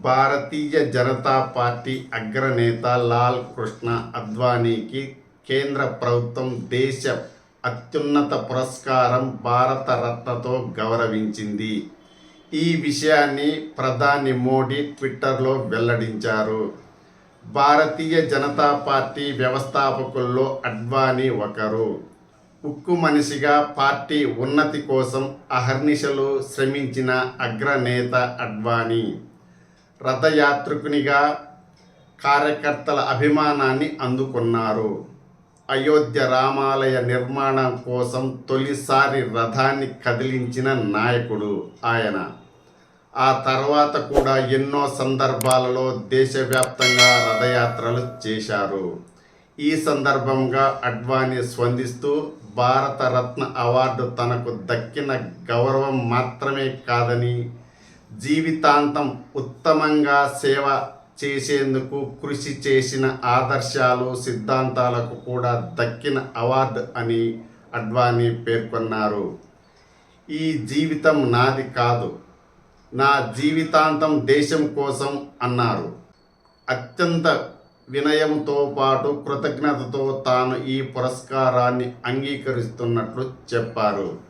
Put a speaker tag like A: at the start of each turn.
A: భారతీయ Janata party అగ్రనేత లాల్ కృష్ణ అద్వానీకి కేంద్ర ప్రభుత్వం దేశ అత్యున్నత పురస్కారం భారత రత్నతో గౌరవించింది. ఈ విషయాన్ని ప్రధాని మోడీ ట్విట్టర్లో వెల్లడించారు. భారతీయ జనతా పార్టీ వ్యవస్థాపకుల్లో అడ్వానీ ఒకరు. ఉక్కు మనిషిగా పార్టీ ఉన్నతి కోసం అహర్నిశలు శ్రమించిన అగ్రనేత అడ్వానీ రథయాత్రికునిగా కార్యకర్తల అభిమానాన్ని అందుకున్నారు. అయోధ్య రామాలయ నిర్మాణం కోసం తొలిసారి రథాన్ని కదిలించిన నాయకుడు ఆయన. ఆ తర్వాత కూడా ఎన్నో సందర్భాలలో దేశవ్యాప్తంగా రథయాత్రలు చేశారు. ఈ సందర్భంగా అడ్వాణి స్పందిస్తూ భారతరత్న అవార్డు తనకు దక్కిన గౌరవం మాత్రమే కాదని జీవితాంతం ఉత్తమంగా సేవ చేసేందుకు కృషి చేసిన ఆదర్శాలు సిద్ధాంతాలకు కూడా దక్కిన అవార్డు అని అడ్వాణి పేర్కొన్నారు. ఈ జీవితం నాది కాదు నా జీవితాంతం దేశం కోసం అన్నారు. అత్యంత వినయంతో పాటు కృతజ్ఞతతో తాను ఈ పురస్కారాన్ని అంగీకరిస్తున్నట్లు చెప్పారు.